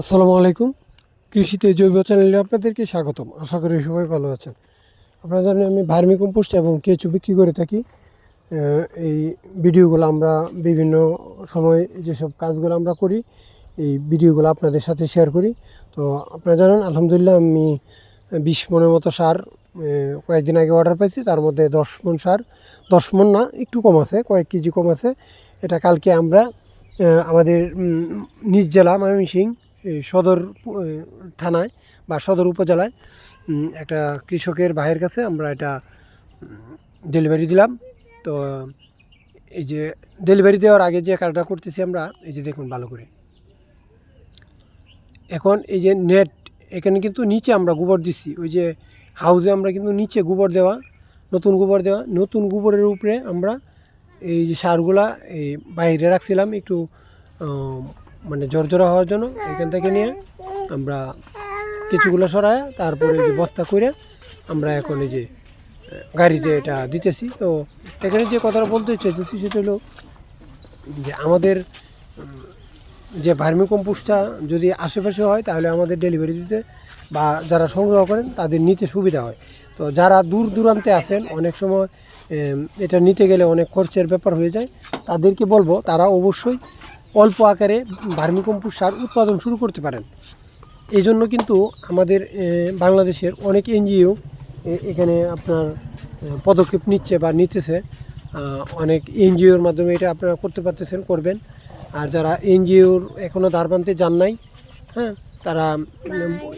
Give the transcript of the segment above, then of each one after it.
আসসালামু আলাইকুম। কৃষিতে জৈব চ্যানেলে আপনাদেরকে স্বাগতম। আশা করি সবাই ভালো আছেন। আপনারা জানেন আমি ভার্মি কম্পোস্ট এবং কেঁচু বিক্রি করে থাকি। এই ভিডিওগুলো আমরা বিভিন্ন সময় যেসব কাজগুলো আমরা করি, এই ভিডিওগুলো আপনাদের সাথে শেয়ার করি। তো আপনারা জানেন, আলহামদুলিল্লাহ আমি বিশ মনের মতো সার কয়েকদিন আগে অর্ডার পাইছি, তার মধ্যে দশ মন সার, দশ মন না, একটু কম আছে, কয়েক কেজি কম আছে। এটা কালকে আমরা আমাদের নিজ জেলা ময়মনসিং এই সদর থানায় বা সদর উপজেলায় একটা কৃষকের ভাইয়ের কাছে আমরা এটা ডেলিভারি দিলাম। তো, এই যে ডেলিভারি দেওয়ার আগে যে কাজটা করতেছি আমরা, এই যে দেখুন ভালো করে। এখন এই যে নেট এখানে কিন্তু নিচে আমরা গোবর দিচ্ছি ওই যে হাউজে আমরা কিন্তু নিচে গোবর দেওয়া, নতুন গোবর দেওয়া, নতুন গোবরের উপরে আমরা এই যে সারগুলা, এই বাইরে রাখছিলাম একটু মানে জর্জরা হওয়ার জন্য এখান থেকে নিয়ে আমরা কিছুগুলো সরায়, তারপরে যে বস্তা করে আমরা এখন এই যে গাড়িতে এটা দিতেছি। তো এখানে যে কথাটা বলতে চাইতেছি সেটা হলো যে আমাদের যে ভার্মি কম্পোস্টটা যদি আশেপাশে হয় তাহলে আমাদের ডেলিভারি দিতে বা যারা সংগ্রহ করেন তাদের নিতে সুবিধা হয়। তো যারা দূর দূরান্তে আছেন, অনেক সময় এটা নিতে গেলে অনেক খরচের ব্যাপার হয়ে যায়, তাদেরকে বলব তারা অবশ্যই অল্প আকারে ভার্মি কম্পোস্ট সার উৎপাদন শুরু করতে পারেন। এই জন্য কিন্তু আমাদের বাংলাদেশের অনেক এনজিও এখানে আপনার পদক্ষেপ নিচ্ছে বা নিতেছে। অনেক এনজিওর মাধ্যমে এটা আপনারা করতে পারতেছেন, করবেন। আর যারা এনজিওর এখনও দ্বারপ্রান্তে যান নাই হ্যাঁ তারা,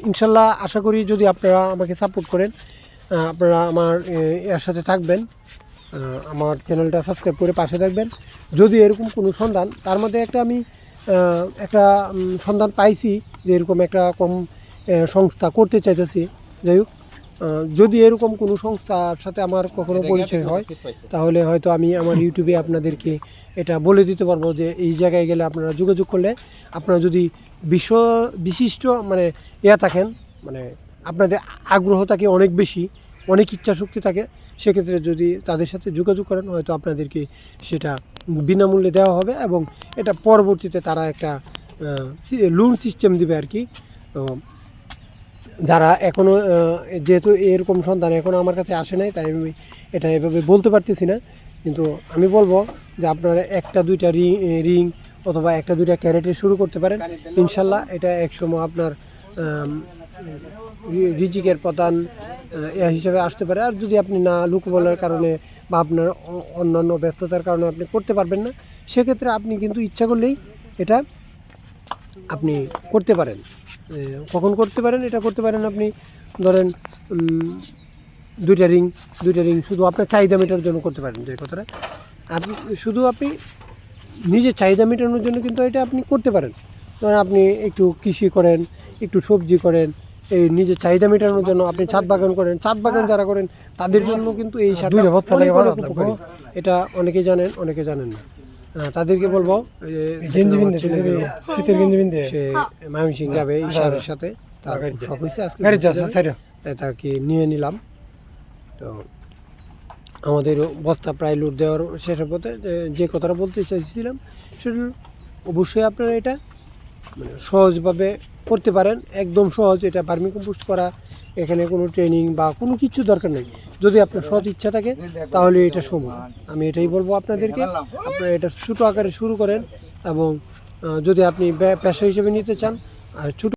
ইনশাল্লাহ আশা করি যদি আপনারা আমাকে সাপোর্ট করেন আপনারা আমার এর সাথে থাকবেন। আমার চ্যানেলটা সাবস্ক্রাইব করে পাশে থাকবেন। যদি এরকম কোনো সন্ধান তার মধ্যে একটা আমি একটা সন্ধান পাইছি যে এরকম একটা কম সংস্থা করতে চাইতেছি। যাই হোক যদি এরকম কোনো সংস্থার সাথে আমার কখনো পরিচয় হয় তাহলে হয়তো আমি আমার ইউটিউবে আপনাদেরকে এটা বলে দিতে পারব যে এই জায়গায় গেলে আপনারা যোগাযোগ করলে আপনারা যদি বিশ্ব বিশিষ্ট মানে ইয়া থাকেন মানে আপনাদের আগ্রহ থাকে অনেক বেশি অনেক ইচ্ছা শক্তি থাকে, সেক্ষেত্রে যদি তাদের সাথে যোগাযোগ করেন, হয়তো আপনাদেরকে সেটা বিনামূল্যে দেওয়া হবে এবং এটা পরবর্তীতে তারা একটা লোন সিস্টেম দিবে আর কি। তো যারা এখনও যেহেতু এরকম সন্তান এখনও আমার কাছে আসে নাই, তাই আমি এটা এভাবে বলতে পারতেছি না। কিন্তু আমি বলব যে আপনারা একটা, দুইটা রিং রিং অথবা একটা, দুইটা ক্যারেটে শুরু করতে পারেন। ইনশাল্লাহ এটা একসময় আপনার রিজিকের প্রধান হিসেবে আসতে পারে। আর যদি আপনি না লুক বলার কারণে বা আপনার অন্যান্য ব্যস্ততার কারণে আপনি করতে পারবেন না, সেক্ষেত্রে আপনি কিন্তু ইচ্ছা করলেই এটা আপনি করতে পারেন। কখন করতে পারেন, এটা করতে পারেন আপনি, ধরেন দুইটা রিং দুইটা রিং শুধু আপনার চাহিদা মেটানোর জন্য করতে পারেন যে কথাটা। আপনি শুধু আপনি নিজের চাহিদা মেটানোর জন্য কিন্তু এটা আপনি করতে পারেন। ধরেন আপনি একটু কৃষি করেন, একটু সবজি করেন এই নিজের চাহিদা মেটানোর জন্য আপনি ছাদ বাগান করেন ছাদ বাগান যারা করেন তাদের জন্য কিন্তু এই। উপকারী। এটা অনেকে জানেন অনেকে জানেন না। তাদেরকে বলব শীতের গেঞ্জি বিন্দে সে ময়মনসিং যাবে এই সারের সাথে তার শখ হয়েছে আজকে তাই তাকে নিয়ে নিলাম। তো আমাদের বস্তা প্রায় লুট দেওয়ার শেষের পথে যে- যে কথাটা বলতে চাইছিলাম সেটা অবশ্যই আপনারা এটা মানে সহজভাবে করতে পারেন। একদম সহজ এটা ভার্মি কম্পোস্ট করা, এখানে কোনো ট্রেনিং বা কোনো কিছু দরকার নেই। যদি আপনার সৎ ইচ্ছা থাকে, তাহলে এটা সময় আমি এটাই বলব আপনাদেরকে। আপনারা এটা ছোটো আকারে শুরু করেন এবং যদি আপনি পেশা হিসেবে নিতে চান ছোটো